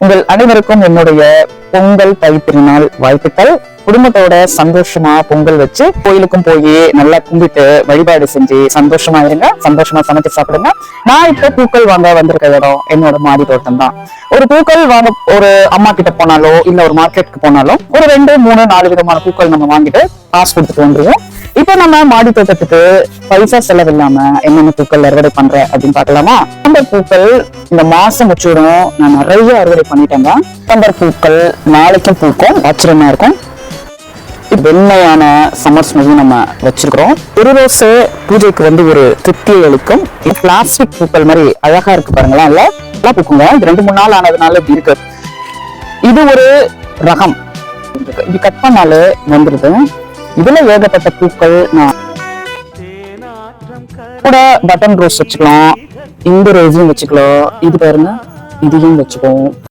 உங்கள் அனைவருக்கும் என்னுடைய பொங்கல் பைத்திருநாள் வாழ்த்துக்கள். குடும்பத்தோட சந்தோஷமா பொங்கல் வச்சு கோயிலுக்கும் போய் நல்லா கும்பிட்டு வழிபாடு செஞ்சு சந்தோஷமா இருங்க. சந்தோஷமா சமைச்சு சாப்பிடுங்க. நான் இப்ப பூக்கள் வாங்க வந்திருக்க இடம் என்னோட மாடி தோட்டம் தான் ஒரு பூக்கள் வாங்க ஒரு அம்மா கிட்ட போனாலோ இல்ல ஒரு மார்க்கெட்டுக்கு போனாலும் ஒரு ரெண்டு மூணு நாலு விதமான பூக்கள் நம்ம வாங்கிட்டு காசு கொடுத்துட்டு வந்துருவோம். இப்ப நம்ம மாடி தோட்டத்துக்கு பைசா செலவு இல்லாம என்னென்ன பூக்கள் அறுவடை பண்ற அப்படின்னு பாக்கலாமா அந்த பூக்கள் இந்த மாசம் முச்சூடும் நான் நிறைய அறுவடை பண்ணிட்டேங்க. செப்டம்பர் பூக்கள் நாளைக்கும் பூக்கும். ஆச்சரியமா இருக்கும். வெண்மையான சம்மர் ஸ்மெல் நம்ம வச்சிருக்கிறோம். ஒரு ரோஸ் பூஜைக்கு வந்து ஒரு திருப்தியை அளிக்கும். பிளாஸ்டிக் பூக்கள் மாதிரி அழகா இருக்கு பாருங்களேன். இல்ல நல்லா பூக்குங்க. இது ரெண்டு மூணு நாள் ஆனதுனால இப்படி இருக்கு. இது ஒரு ரகம். இது கட் பண்ணாலே வந்துருது. இதுல ஏகப்பட்ட பூக்கள் கூட பட்டன் ரோஸ் வச்சுக்கலாம். இந்த ரோஸையும் வச்சுக்கலாம். இது பாருங்க இதையும் வச்சுக்குவோம்.